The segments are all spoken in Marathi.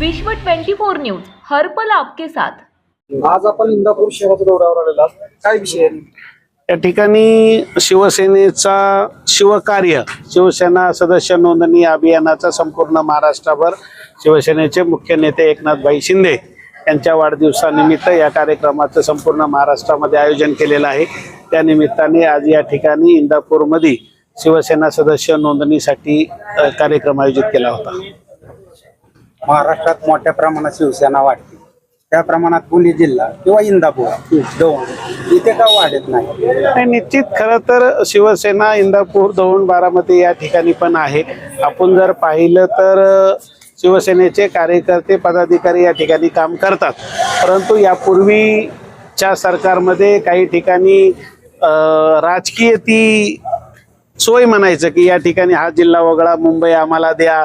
विश्व 24 न्यूज हर्पल आपके साथ. आज आपण इंदापूर शहराच्या दौऱ्यावर आलेला आहोत. काय विषय आहे? या ठिकाणी शिवसेनेचा शिवकार्य शिवसेना सदस्य नोंदणी अभियानाचा संपूर्ण महाराष्ट्रभर शिवसेनेचे मुख्य नेते एकनाथभाई शिंदे यांच्या वाढदिवसानिमित्त या कार्यक्रमाचं संपूर्ण महाराष्ट्रामध्ये आयोजन केलेलं आहे. त्या निमित्ताने आज या ठिकाणी इंदापूरमध्ये शिवसेना सदस्य नोंदणीसाठी अ, कार्यक्रम आयोजित केला होता. महाराष्ट्रात मोठ्या प्रमाणात शिवसेना वाढते. त्या प्रमाणात पुणे जिल्हा किंवा इंदापूर दोन इथे का वाढत नाही? आणि निश्चित खरं तर शिवसेना इंदापूर दौंड बारामती या ठिकाणी पण आहे. आपण जर पाहिलं तर शिवसेनेचे कार्यकर्ते पदाधिकारी या ठिकाणी काम करतात. परंतु यापूर्वीच्या सरकारमध्ये काही ठिकाणी राजकीय ती सोय म्हणायचं की या ठिकाणी हा जिल्हा वगळा मुंबई आम्हाला द्या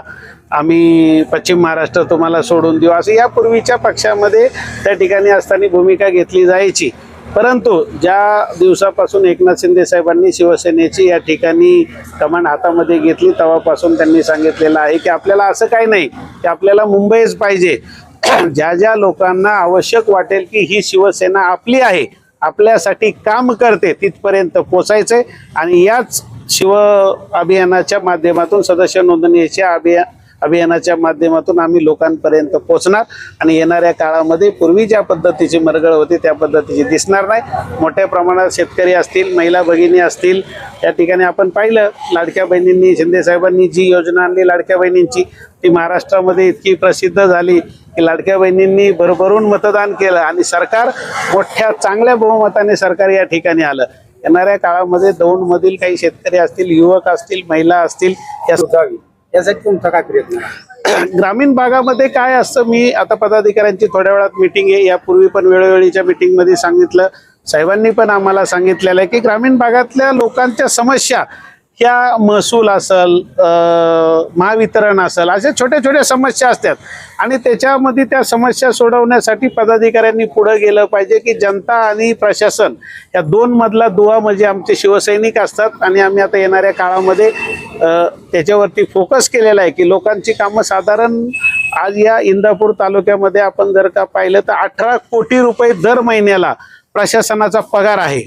आम्ही पश्चिम महाराष्ट्र तुम्हाला सोडून देऊ. असं यापूर्वीच्या पक्षामध्ये त्या ठिकाणी असताना भूमिका घेतली जायची. परंतु ज्या दिवसापासून एकनाथ शिंदे साहेबांनी शिवसेनेची या ठिकाणी कमांड हातामध्ये घेतली तेव्हापासून त्यांनी सांगितलेलं आहे की आपल्याला असं काही नाही की आपल्याला मुंबईच पाहिजे. ज्या ज्या लोकांना आवश्यक वाटेल की ही शिवसेना आपली आहे आपल्यासाठी काम करते तिथपर्यंत पोचायचंय आणि याच शिव अभियानाच्या माध्यमातून सदस्य नोंदणीच्या अभिया अभियानाच्या माध्यमातून आम्ही लोकांपर्यंत पोहोचणार आणि येणाऱ्या काळामध्ये पूर्वी ज्या पद्धतीची मरगळ होती त्या पद्धतीची दिसणार नाही. मोठ्या प्रमाणात शेतकरी असतील महिला भगिनी असतील या ठिकाणी आपण पाहिलं लाडक्या बहिणींनी शिंदेसाहेबांनी जी योजना आणली लाडक्या बहिणींची ती महाराष्ट्रामध्ये इतकी प्रसिद्ध झाली की लाडक्या बहिणींनी भरभरून मतदान केलं आणि सरकार मोठ्या चांगल्या बहुमताने सरकार या ठिकाणी आलं. येणाऱ्या काळामध्ये दौंडमधील काही शेतकरी असतील युवक असतील महिला असतील या यासाठी तुमचा काय प्रयत्न? ग्रामीण भागामध्ये काय असतं मी आता पदाधिकाऱ्यांची थोड्या वेळात मिटिंग आहे. यापूर्वी पण वेळोवेळीच्या मिटिंगमध्ये सांगितलं. साहेबांनी पण आम्हाला सांगितलेलं आहे की ग्रामीण भागातल्या लोकांच्या समस्या ह्या महसूल असल महावितरण असल अशा छोट्या छोट्या समस्या असतात. आणि त्याच्यामध्ये त्या समस्या सोडवण्यासाठी पदाधिकाऱ्यांनी पुढं गेलं पाहिजे की जनता आणि प्रशासन या दोन मधला दुवा म्हणजे आमचे शिवसैनिक असतात आणि आम्ही आता येणाऱ्या काळामध्ये त्याच्यावरती फोकस केलेला आहे की लोकांची कामं साधारण आज या इंदापूर तालुक्यामध्ये आपण जर का पाहिलं तर अठरा कोटी रुपये दर महिन्याला प्रशासनाचा पगार आहे.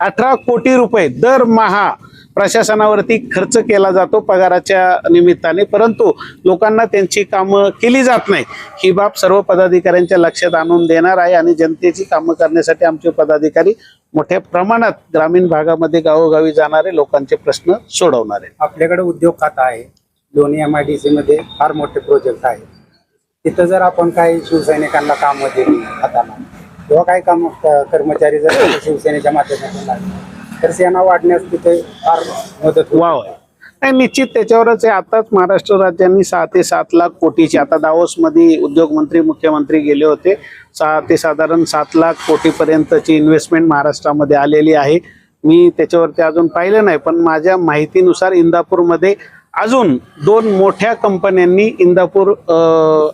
अठरा कोटी रुपये दरमहा प्रशासनावरती खर्च केला जातो पगाराच्या निमित्ताने परंतु लोकांना त्यांची कामं केली जात नाही ही बाब सर्व पदाधिकाऱ्यांच्या लक्षात आणून देणार आहे आणि जनतेची कामं करण्यासाठी आमचे पदाधिकारी मोठ्या प्रमाणात ग्रामीण भागामध्ये गावोगावी जाणारे लोकांचे प्रश्न सोडवणार आपल्याकडे उद्योग खाता आहे. दोन्ही एम आय डी सी मध्ये फार मोठे प्रोजेक्ट आहे तिथं जर आपण काही शिवसैनिकांना कामं दिली हाताला किंवा काही काम कर्मचारी जर शिवसेनेच्या माध्यमातून लागले तर सेना वाढण्यास तिथे फार मदत व्हाव वाव आहे. नाही निश्चित त्याच्यावरच आहे. आताच महाराष्ट्र राज्यांनी सहा ते सात लाख कोटीची आता दावोसमध्ये उद्योग मंत्री मुख्यमंत्री गेले होते. सहा ते साधारण सात लाख कोटीपर्यंतची इन्व्हेस्टमेंट महाराष्ट्रामध्ये आलेली आहे. मी त्याच्यावरती अजून पाहिलं नाही पण माझ्या माहितीनुसार इंदापूरमध्ये अजून दोन मोठ्या कंपन्यांनी इंदापूर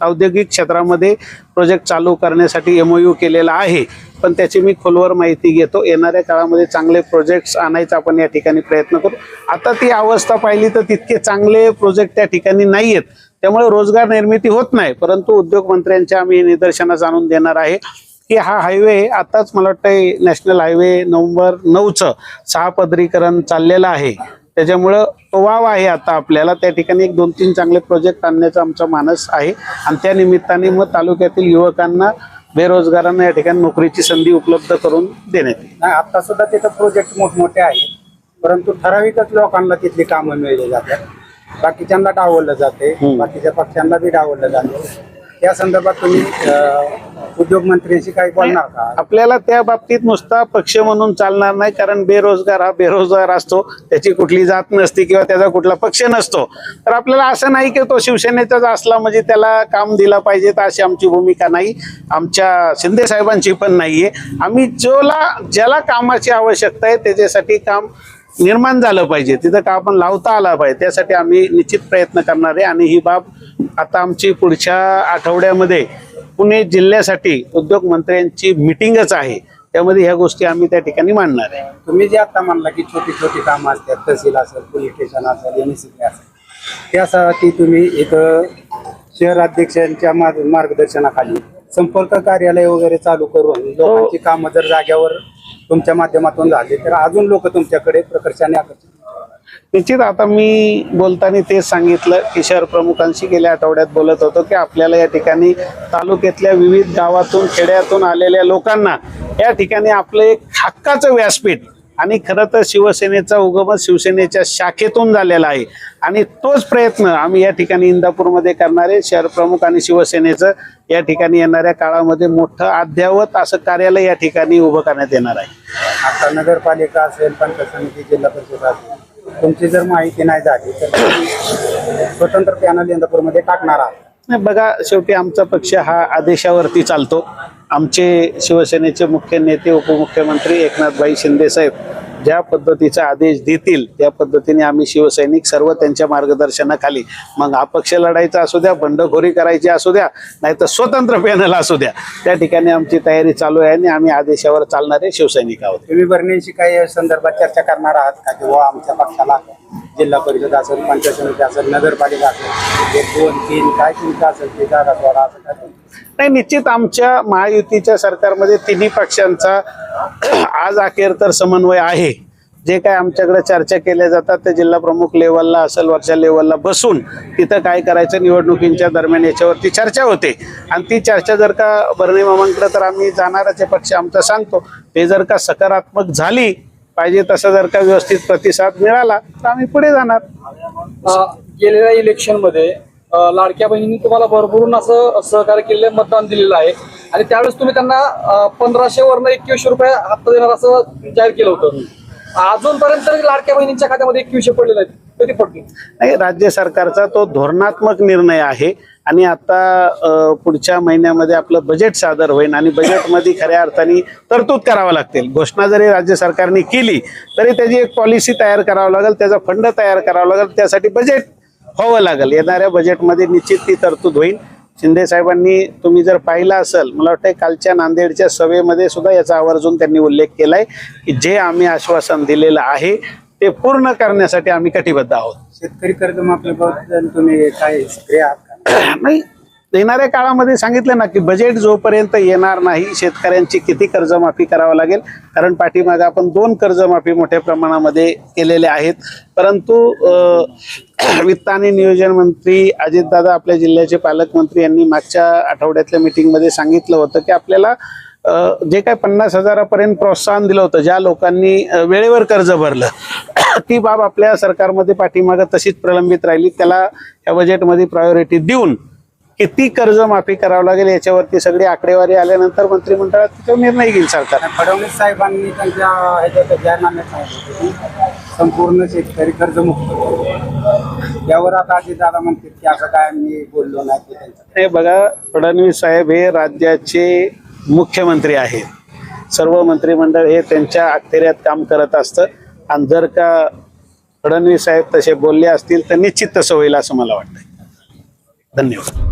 औद्योगिक क्षेत्रामध्ये प्रोजेक्ट चालू करण्यासाठी एम यू केलेला आहे. पण त्याची मी खोलवर माहिती घेतो. येणाऱ्या काळामध्ये चांगले प्रोजेक्ट्स आणायचा आपण या ठिकाणी प्रयत्न करू. आता ती अवस्था पाहिली तर तितके चांगले प्रोजेक्ट त्या ठिकाणी नाही आहेत त्यामुळे रोजगार निर्मिती होत नाही. परंतु उद्योग मंत्र्यांच्या आम्ही निदर्शनास आणून देणार आहे की हा हायवे आताच मला वाटतं नॅशनल हायवे नोव्हेंबर नऊचं सहा पदरीकरण चाललेलं आहे. त्याच्यामुळं तो वाव आहे आता आपल्याला. त्या ठिकाणी एक दोन तीन चांगले प्रोजेक्ट आणण्याचा आमचा मानस आहे. आणि त्या निमित्ताने मग तालुक्यातील युवकांना बेरोजगारांना या ठिकाणी नोकरीची संधी उपलब्ध करून देण्यात येईल. नाही आता सुद्धा तिथं प्रोजेक्ट मोठमोठे आहेत. परंतु ठराविकच लोकांना तिथली कामं मिळली जातात. बाकीच्यांना डावललं जाते. बाकीच्या पक्षांना बी डावललं जाते. या संदर्भात तुम्ही अं, उद्योग मंत्र्यांशी काही बोलणार का? आपल्याला त्या बाबतीत नुसता पक्ष म्हणून चालणार नाही कारण बेरोजगार हा बेरोजगार असतो. त्याची कुठली जात नसते किंवा त्याचा कुठला पक्ष नसतो. तर आपल्याला असं नाही की तो शिवसेनेचाच असला म्हणजे त्याला काम दिला पाहिजे तर अशी आमची भूमिका नाही. आमच्या शिंदे साहेबांची पण नाहीये. आम्ही जोला ज्याला कामाची आवश्यकता आहे त्याच्यासाठी काम निर्माण झालं पाहिजे. तिथं का आपण लावता आला पाहिजे. त्यासाठी आम्ही निश्चित प्रयत्न करणार आहे. आणि ही बाब आता आमची पुढच्या आठवड्यामध्ये पुणे जिल्ह्यासाठी उद्योग मंत्र्यांची मिटिंगच आहे. त्यामध्ये ह्या गोष्टी आम्ही त्या ठिकाणी मांडणार आहे. तुम्ही जे आता म्हणला की छोटी छोटी कामं असतात तहसील असेल पोलीस स्टेशन असेल एम असेल त्यासाठी तुम्ही इथं शहराध्यक्षांच्या मार्ग- मार्गदर्शनाखाली संपर्क कार्यालय वगैरे चालू करून लोकांची कामं जर जाग्यावर तुमच्या माध्यमातून झाली तर अजून लोक तुमच्याकडे प्रकर्षाने आकर्षित निश्चित आता मी बोलताना तेच सांगितलं की शहर प्रमुखांशी गेल्या आठवड्यात बोलत होतो की आपल्याला या ठिकाणी तालुक्यातल्या विविध गावातून खेड्यातून आलेल्या लोकांना या ठिकाणी आपलं एक हक्काचं व्यासपीठ आणि खरं तर शिवसेनेचा उगमच शिवसेनेच्या शाखेतून झालेला आहे. आणि तोच प्रयत्न आम्ही या ठिकाणी इंदापूरमध्ये करणारे शहर प्रमुख आणि शिवसेनेचं या ठिकाणी येणाऱ्या काळामध्ये मोठं अद्यावत असं कार्यालय या ठिकाणी उभं करण्यात येणार आहे. आता नगरपालिका असेल पंचायत समिती जिल्हा परिषद असेल. तुमची जर माहिती नाही झाली तर तुम्ही स्वतंत्र पॅनल इंदापूरमध्ये टाकणार आहात. नाही बघा शेवटी आमचा पक्ष हा आदेशावरती चालतो. आमचे शिवसेनेचे मुख्य नेते उपमुख्यमंत्री एकनाथभाई शिंदे साहेब ज्या पद्धतीचा आदेश देतील त्या पद्धतीने आम्ही शिवसैनिक सर्व त्यांच्या मार्गदर्शनाखाली मग अपक्ष लढायचा असू द्या बंडखोरी करायची असू द्या नाही तर स्वतंत्र पॅनल असू द्या त्या ठिकाणी आमची तयारी चालू आहे आणि आम्ही आदेशावर चालणारे शिवसैनिक आहोत. तुम्ही बर्णीशी काही या संदर्भात चर्चा करणार आहात का? किंवा आमच्या पक्षाला जिल्हा परिषद असेल पंचायत समिती असेल नगरपालिका असेल एक दोन तीन काय तुमचं असेल ते जागा सोडा असं काय तुमचं? नाही निश्चित आमच्या महायुतीच्या सरकारमध्ये तिन्ही पक्षांचा आज अखेर तर समन्वय आहे. जे काय आमच्याकडे चर्चा केल्या जातात ते जिल्हा प्रमुख लेवलला असेल वरच्या लेवलला बसून तिथं काय करायचं निवडणुकींच्या दरम्यान याच्यावरती चर्चा होते. आणि ती चर्चा जर का बर्णे मामांकडे तर आम्ही जाणारच आहे पक्ष आमचा सांगतो. ते जर का सकारात्मक झाली पाहिजे तसं जर का व्यवस्थित प्रतिसाद मिळाला तर आम्ही पुढे जाणार. गेलेल्या इलेक्शनमध्ये लाडक्या बहिणींनी तुम्हाला भरभरून असं सहकार्य केलेलं मतदान दिलेलं आहे. आणि त्यावेळेस तुम्ही त्यांना पंधराशे वरनं एकवीसशे रुपये हप्ता देणार असं जाहीर केलं होतं. अजूनपर्यंत लाडक्या बहिणींच्या खात्यामध्ये एकवीसशे पडलेले आहेत कधी पडले? नाही राज्य सरकारचा तो धोरणात्मक निर्णय आहे आणि आता पुढच्या महिन्यामध्ये आपलं बजेट सादर होईल आणि बजेटमध्ये खऱ्या अर्थाने तरतूद करावं लागतील. घोषणा जरी राज्य सरकारने केली तरी त्याची एक पॉलिसी तयार करावं लागेल त्याचा फंड तयार करावा लागेल त्यासाठी बजेट व्हावं लागेल. येणाऱ्या बजेटमध्ये निश्चित ती तरतूद होईल. शिंदे साहेबांनी तुम्ही जर पाहिलं असेल मला वाटतं कालच्या नांदेडच्या सभेमध्ये सुद्धा याचा आवर्जून त्यांनी उल्लेख केलाय की जे आम्ही आश्वासन दिलेलं आहे ते पूर्ण करण्यासाठी आम्ही कटिबद्ध आहोत. शेतकरी कर्जमाफीबद्दल तुम्ही काय नाही येणाऱ्या काळामध्ये सांगितलं ना की बजेट जोपर्यंत येणार नाही शेतकऱ्यांची किती कर्जमाफी करावं लागेल? कारण पाठीमागं आपण दोन कर्जमाफी मोठ्या प्रमाणामध्ये केलेले आहेत. परंतु वित्त आणि नियोजन मंत्री अजितदादा आपल्या जिल्ह्याचे पालकमंत्री यांनी मागच्या आठवड्यातल्या मिटिंगमध्ये सांगितलं होतं की आपल्याला जे काय पन्नास हजारापर्यंत प्रोत्साहन दिलं होतं ज्या लोकांनी वेळेवर कर्ज भरलं ती बाब आपल्या सरकारमध्ये पाठीमागं तशीच प्रलंबित राहिली. त्याला या बजेटमध्ये प्रायोरिटी देऊन किती कर्ज माफी करावं लागेल याच्यावरती सगळी आकडेवारी आल्यानंतर मंत्रिमंडळात त्याच्यावर निर्णय घेईल सरकार. फडणवीस साहेबांनी त्यांच्या ह्याच्यात जाहीरनाम्यात सांगितलं की संपूर्ण शेतकरी कर्जमुक्त करू. यावर आता दादा म्हणतात की असं काय मी बोललो नाही हे बघा फडणवीस साहेब हे राज्याचे मुख्यमंत्री आहेत. सर्व मंत्रिमंडळ हे त्यांच्या अखत्यारीत काम करत असतं. आणि जर का फडणवीस साहेब तसे बोलले असतील तर निश्चित तसं होईल असं मला वाटतं धन्यवाद.